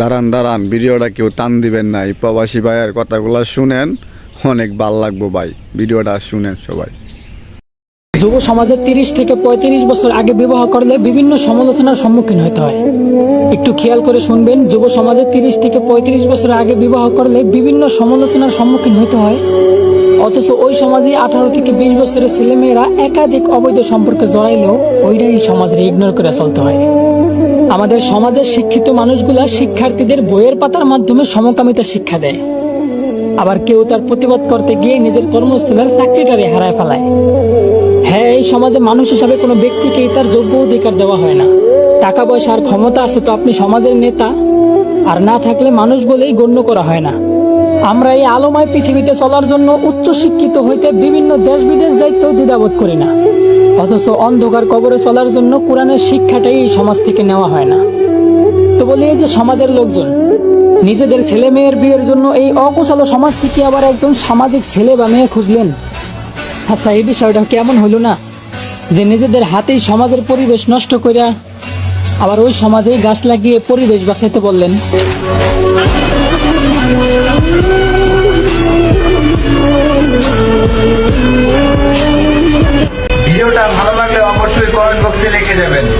দাঁড়ান দাঁড়ান, ভিডিওটা কেউ টান দিবেন না। এই প্রবাসী ভাইয়ের কথাগুলো শুনেন, অনেক ভালো লাগবো ভাই। ভিডিওটা শুনেন সবাই। যুব সমাজে তিরিশ থেকে পঁয়ত্রিশ বছর আগে বিবাহ করলে বিভিন্ন সমালোচনার সম্মুখীন হতে হয়। একটু খেয়াল করে শুনবেন, যুব সমাজে তিরিশ থেকে পঁয়ত্রিশ বছর আগে বিবাহ করলে বিভিন্ন সমালোচনার সম্মুখীন হতে হয়। অথচ ওই সমাজে আঠারো থেকে বিশ বছরের ছেলেমেয়েরা একাধিক অবৈধ সম্পর্কে জড়াইলেও ওইটাই সমাজে ইগনোর করে চলতে হয়। আমাদের সমাজের শিক্ষিত মানুষগুলা শিক্ষার্থীদের বইয়ের পাতার মাধ্যমে সমকামিতা শিক্ষা দেয়। আবার কেউ তার প্রতিবাদ করতে গিয়ে নিজের কর্মস্থলের চাকরিটারে হারায় ফেলায়। হ্যাঁ এই সমাজে মানুষ হিসাবে কোনো ব্যক্তিকেই তার যোগ্য অধিকার দেওয়া হয় না। টাকা পয়সা আর ক্ষমতা আছে তো আপনি সমাজের নেতা। আর না থাকলে মানুষ বলেই গণ্য করা হয় না। আমরা এই আলোময় পৃথিবীতে চলার জন্য উচ্চ শিক্ষিত হইতে বিভিন্ন দেশ বিদেশ যাইতেও দ্বিধাবোধ করি না। অথচ অন্ধকার কবরে চলার জন্য কোরআনের শিক্ষাটাই এই সমাজ থেকে নেওয়া হয় না। তো বলি এই যে সমাজের লোকজন, নিজেদের ছেলে মেয়ের বিয়ের জন্য এই অকুশালো সমাজ থেকে আবার একজন সামাজিক ছেলে বা মেয়ে খুঁজলেন? আচ্ছা এই বিষয়টা কেমন হইল না? যে নিজেদের হাতেই সমাজের পরিবেশ নষ্ট করিয়া আবার ওই সমাজেই গাছ লাগিয়ে পরিবেশ বাঁচাইতে বললেন। লিখে দেবেন।